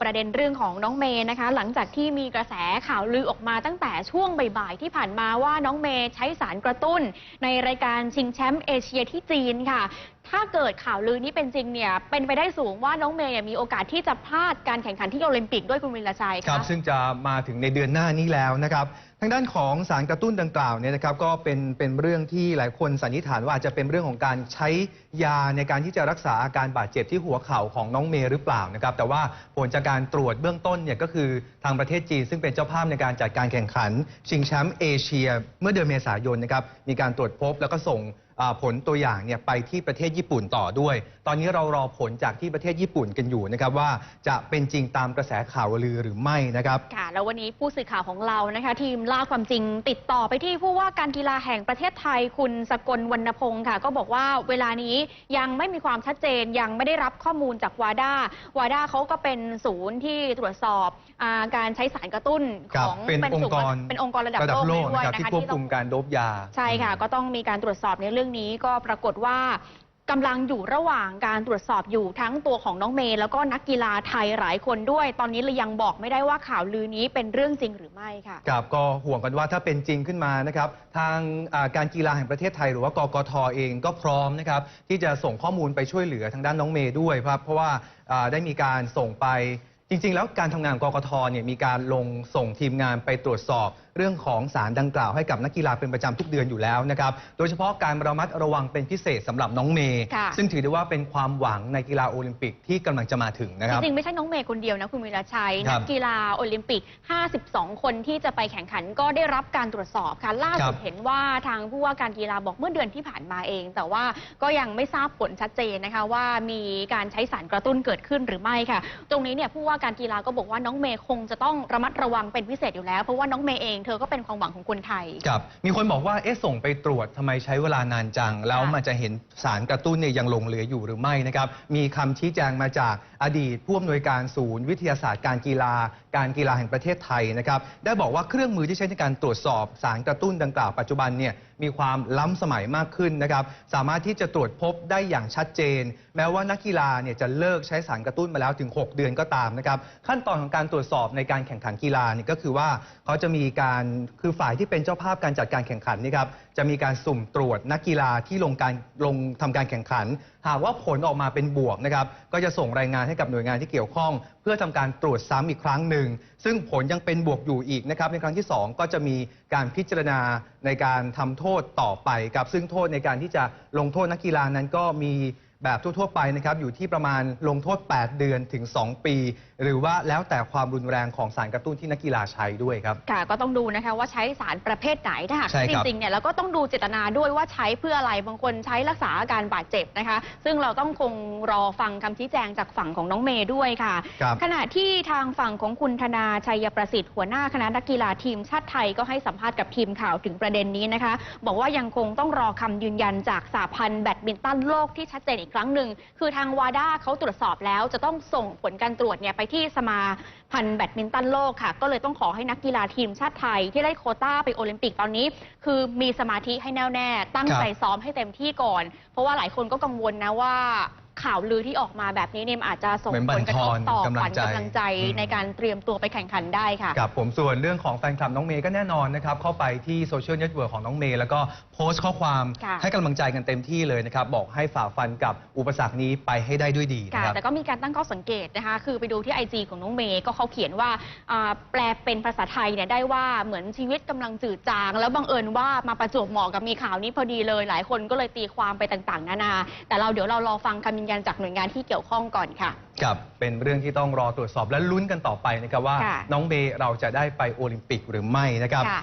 ประเด็นเรื่องของน้องเมย์นะคะ หลังจากที่มีกระแสข่าวลือออกมาตั้งแต่ช่วงบ่ายๆที่ผ่านมาว่าน้องเมย์ใช้สารกระตุ้น ในรายการชิงแชมป์เอเชียที่จีนค่ะ ถ้าเกิดข่าวลือนี้เป็นจริงเนี่ยเป็นไปได้สูงว่าน้องเมย์เนี่ยมีโอกาสที่จะพลาดการแข่งขันที่โอลิมปิกด้วยคุณวิลชัยครัค่ะบซึ่งจะมาถึงในเดือนหน้านี้แล้วนะครับ ทางด้านของสารกระตุ้นดังกล่าวเนี่ยนะครับก็เป็นเป็นเรื่องที่หลายคนสันนิษฐานว่าอาจจะเป็นเรื่องของการใช้ยาในการที่จะรักษาอาการบาดเจ็บที่หัวเข่าของน้องเมย์หรือเปล่านะครับแต่ว่าผลจากการตรวจเบื้องต้นเนี่ยก็คือทางประเทศจีน ซึ่งเป็นเจ้าภาพในการจัดการแข่งขัน ชิงแชมป์เอเชีย เมื่อเดือนเมษายนนะครับมีการตรวจพบแล้วก็ส่ง ผลตัวอย่างเนี่ยไปที่ประเทศญี่ปุ่นต่อด้วย ตอนนี้เรารอผลจากที่ประเทศญี่ปุ่นกันอยู่นะครับว่าจะเป็นจริงตามกระแสข่าวลือหรือไม่นะครับค่ะแล้ววันนี้ผู้สื่อข่าวของเรานะคะทีมล่าความจริงติดต่อไปที่ผู้ว่าการกีฬาแห่งประเทศไทยคุณสกลวรรณพงศ์ค่ะ ก็บอกว่าเวลานี้ยังไม่มีความชัดเจนยังไม่ได้รับข้อมูลจากวาด้าวาด้าเขาก็เป็นศูนย์ที่ตรวจสอบอาการใช้สารกระตุ้นครัขบองเป็นองค์กรศูนย์เป็นองค์กรระดับระดับโลโลกกด้วยนะครับนะที่คะควบที่ต้คุองมการโดบยา ใช่ค่ะ ก็ต้องมีการตรวจสอบในเรื่องนี้ก็ปรากฏว่ากำลังอยู่ระหว่างการตรวจสอบอยู่ทั้งตัวของน้องเมย์แล้วก็นักกีฬาไทยหลายคนด้วย ตอนนี้เลยยังบอกไม่ได้ว่าข่าวลือนี้เป็นเรื่องจริงหรือไม่ค่ะครับก็ห่วงกันว่าถ้าเป็นจริงขึ้นมานะครับทางอ่าการกีฬาแห่งประเทศไทยหรือว่ากกทเองก็พร้อมนะครับที่จะส่งข้อมูลไปช่วยเหลือทางด้านน้องเมย์ด้วยครับเพราะว่าอ่าได้มีการส่งไป จริง ๆ แล้วการทำงานของกกทเนี่ยมีการลงส่งทีมงานไปตรวจสอบเรื่องของสารดังกล่าวให้กับนักกีฬาเป็นประจำทุกเดือนอยู่แล้วนะครับ โดยเฉพาะการระมัดระวังเป็นพิเศษสำหรับน้องเมย์ค่ะซึ่งถือได้ว่าเป็นความหวังในกีฬาโอลิมปิกที่กำลังจะมาถึงนะครับ จริง ๆ ไม่ใช่น้องเมย์คนเดียวนะคุณวิราชัยครันับกกีฬาโอลิมปิก 52 คนที่จะไปแข่งขันก็ได้รับการตรวจสอบค่ะล่าสุดครับเห็นว่าทางผู้ว่าการกีฬาบอกเมื่อเดือนที่ผ่านมาเอง แต่ว่าก็ยังไม่ทราบผลชัดเจนนะคะว่ามีการใช้สารกระตุ้นเกิดขึ้นหรือไม่ค่ะ ตรงนี้เนี่ยผู้ว่าการกีฬาก็บอกว่าน้องเมย์คงจะต้องระมัดระวังเป็นพิเศษอยู่แล้ว เพราะว่าน้องเมย์เองเธอก็เป็นความหวังของคนไทย ครับมีคนบอกว่าเอ๊ะส่งไปตรวจทำไมใช้เวลานานจัง แล้วมันจะเห็นสารกระตุ้นเนี่ยยังหลงเหลืออยู่หรือไม่นะครับ มีคำชี้แจงมาจากอดีตผู้อำนวยการศูนย์วิทยาศาสตร์การกีฬา การกีฬาแห่งประเทศไทยนะครับ ได้บอกว่าเครื่องมือที่ใช้ในการตรวจสอบสารกระตุ้นดังกล่าวปัจจุบันเนี่ยมีความล้ำสมัยมากขึ้นนะครับ สามารถที่จะตรวจพบได้อย่างชัดเจน แม้ว่านักกีฬาเนี่ยจะเลิกใช้สารกระตุ้นมาแล้วถึง 6 เดือนก็ตามนะครับขั้นตอนของการตรวจสอบในการแข่งขันกีฬาเนี่ยก็คือว่าเขาจะมีการคือฝ่ายที่เป็นเจ้าภาพการจัดการแข่งขันนี่ครับจะมีการสุ่มตรวจนักกีฬาที่ลงการลงทำการแข่งขัน หากว่าผลออกมาเป็นบวกนะครับก็จะส่งรายงานให้กับหน่วยงานที่เกี่ยวข้อง เพื่อทำการตรวจซ้ำอีกครั้งหนึ่ง ซึ่งผลยังเป็นบวกอยู่อีกนะครับในครั้งที่2ก็จะมีการพิจารณาในการทำโทษต่อไปครับซึ่งโทษในการที่จะลงโทษนักกีฬานั้นก็มี แบบทั่ว ๆ ไปนะครับอยู่ที่ประมาณลงโทษ 8 เดือนถึง 2 ปี หรือว่าแล้วแต่ความรุนแรงของสารกระตุ้นที่นักกีฬาใช้ด้วยครับ ค่ะก็ต้องดูนะคะว่าใช้สารประเภทไหนถ้าหากใช่จครับริงๆเนี่ยแล้วก็ต้องดูเจตนาด้วยว่าใช้เพื่ออะไรบางคนใช้รักษาอาการบาดเจ็บนะคะ ซึ่งเราต้องคงรอฟังคำชี้แจงจากฝั่งของน้องเมย์ด้วยค่ะ ครับ ขณะที่ทางฝั่งของคุณธนาชัยประสิทธิ์หัวหน้าคณะนักกีฬาทีมชาติไทยก็ให้สัมภาษณ์กับทีมข่าวถึงประเด็นนี้นะคะ บอกว่ายังคงต้องรอคำยืนยันจากสาพันธ์แบดมินตันโลกที่ชัดเจนอีกครั้งหนึ่ง คือทางวาด้าเขาตรวจสอบแล้วจะต้องส่งผลการตรวจเนี่ยไปที่สมาพันธ์แบดมินตันโลกค่ะ ก็เลยต้องขอให้นักกีฬาทีมชาติไทย ที่ได้โคต้าไปโอลิมปิกตอนนี้ คือมีสมาธิให้แน่วแน่ ตั้งใจซ้อมให้เต็มที่ก่อน เพราะว่าหลายคนก็กังวลนะว่า ข่าวลือที่ออกมาแบบนี้เนี่ยมันอาจจะส่งเหมือนบั่ผนลกระทบทอนต่อกำลัขวังญใจกำลังใจอืมในการเตรียมตัวไปแข่งขันได้ค่ะครับผมส่วนเรื่องของแฟนคลับน้องเมย์ก็แน่นอนนะครับเข้าไปที่โซเชียลเน็ตเวิร์กของน้องเมย์แล้วก็โพสต์ข้อความค่ะให้กำลังใจกันเต็มที่เลยนะครับบอกให้ฝ่าฟันกับอุปสรรคนี้ไปให้ได้ด้วยดีนะค่ะครับแต่ก็มีการตั้งข้อสังเกตนะคะคือไปดูที่ IG ของน้องเมย์ก็เขาเขียนว่าอ่าแปลเป็นภาษาไทยเนี่ยได้ว่าเหมือนชีวิตกำลังจืดจาง แล้วบังเอิญว่ามาประจวบเหมาะกับมีข่าวนี้พอดีเลย หลายคนก็เลยตีความไปต่างๆ นานา แต่เราเดี๋ยวเรารอฟังคำยืนยันจากหน่วยงานที่เกี่ยวข้องก่อนค่ะ กับเป็นเรื่องที่ต้องรอตรวจสอบและลุ้นกันต่อไปนะครับว่า ค่ะน้องเบย์เราจะได้ไปโอลิมปิกหรือไม่นะครับ ค่ะ